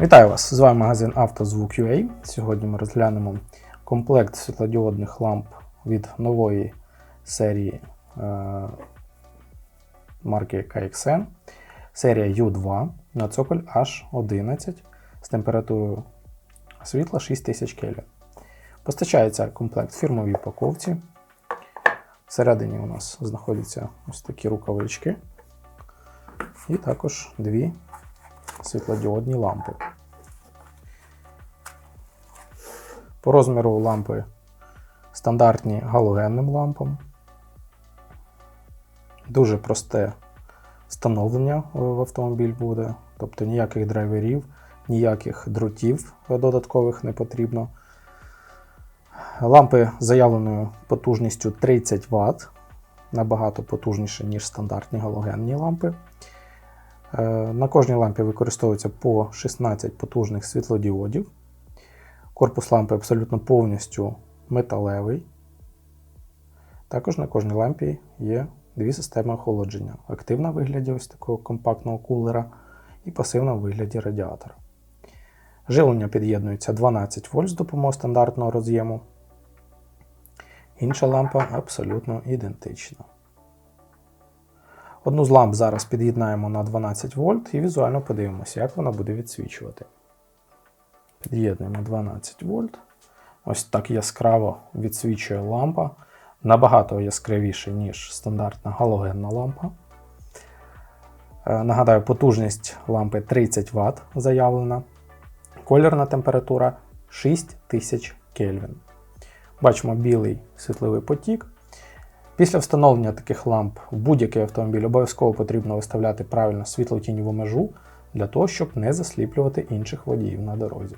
Вітаю вас! З вами магазин «Автозвук.UA». Сьогодні ми розглянемо комплект світлодіодних ламп від нової серії е, марки KXN, серія U2 на цоколь H11 з температурою світла 6000 Кельвін. Постачається комплект фірмовій упаковці. Всередині у нас знаходяться ось такі рукавички. І також дві світлодіодні лампи. По розміру лампи стандартні галогенним лампам. Дуже просте встановлення в автомобіль буде, тобто ніяких драйверів, ніяких дротів додаткових не потрібно. Лампи заявленою потужністю 30 Вт, набагато потужніше, ніж стандартні галогенні лампи. Е, На кожній лампі використовується по 16 потужних світлодіодів. Корпус лампи абсолютно повністю металевий. Також на кожній лампі є дві системи охолодження: активна в вигляді ось такого компактного кулера і пасивна в вигляді радіатора. Живлення під'єднується 12 вольт з допомогою стандартного роз'єму. Інша лампа абсолютно ідентична. Одну з ламп зараз під'єднаємо на 12 вольт і візуально подивимося, як вона буде відсвічувати. Під'єднуємо 12 вольт. Ось так яскраво відсвічує лампа. Набагато яскравіше, ніж стандартна галогенна лампа. Е, Нагадаю, потужність лампи 30 Вт заявлена. Кольорна температура 6000 Кельвін. Бачимо білий світловий потік. Після встановлення таких ламп в будь-який автомобіль обов'язково потрібно виставляти правильно світло-тіньову межу для того, щоб не засліплювати інших водіїв на дорозі.